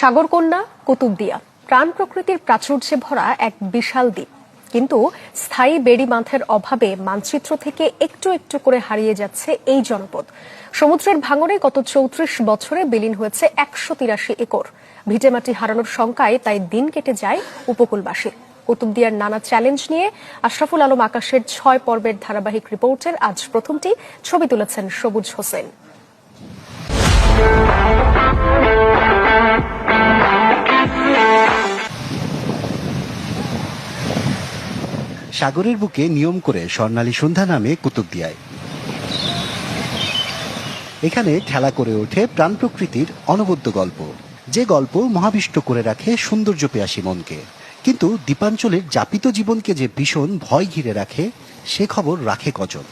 সাগরকন্যা, কুতুবদিয়া। প্রাণ প্রকৃতির প্রাচুর্যে ভরা এক বিশাল দ্বীপ। কিন্তু স্থায়ী বেড়ি বাঁধের অভাবে মানচিত্র থেকে একটু একটু করে হারিয়ে যাচ্ছে এই জনপদ। সমুদ্রের ভাঙনে গত চৌত্রিশ বছরে বিলীন হয়েছে একশো তিরাশি একর। ভিটেমাটি হারানোর শঙ্কায় তাই দিন কেটে যায় উপকূলবাসী। কুতুবদিয়ার নানা চ্যালেঞ্জ নিয়ে আশরাফুল আলম আকাশের ছয় পর্বের ধারাবাহিক রিপোর্টের আজ প্রথমটি ছবি তুলেছেন সবুজ হোসেন। সাগরের বুকে নিয়ম করে স্বর্ণালী সন্ধ্যা নামে কুতুবদিয়ায় এখানে খেলা করে ওঠে প্রাণ প্রকৃতির অনবদ্য গল্প। যে গল্প মহাবিষ্ট করে রাখে সৌন্দর্য পেয়াসী মনকে। কিন্তু দ্বীপাঞ্চলের যাপিত জীবনকে যে ভীষণ ভয় ঘিরে রাখে, সে খবর রাখে কজন?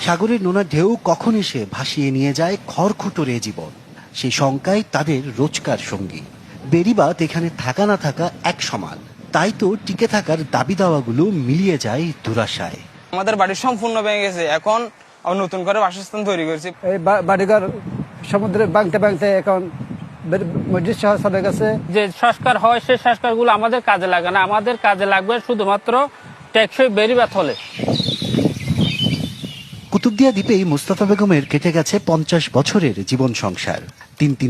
সাগরের নোনা ঢেউ কখন এসে ভাসিয়ে নিয়ে যায় খড়খুটোরে জীবন। সেই শঙ্কায় তাদের রোজকার সঙ্গী। বেরিবাত এখানে থাকা না থাকা এক সমান। তাই তো টিকে থাকার দাবি দাওয়াগুলো মিলিয়ে যায় দুরাশায়। আমাদের বাড়ি সম্পূর্ণ ভেঙে গেছে। এখন আমরা নতুন করে বাসস্থান তৈরি করেছি। এই বাড়িঘর সমুদ্রে বাংতে বাংতে এখন মসজিদ শহর চলে গেছে। যে সংস্কার হয় সেই সংস্কারগুলো আমাদের কাজে লাগে না। আমাদের কাজে লাগবে শুধুমাত্র টেকসই বেরিবাত হলে। কুতুবদিয়া দ্বীপেই মুস্তাফা বেগমের কেটে গেছে পঞ্চাশ বছরের জীবন সংসার। তিন তিন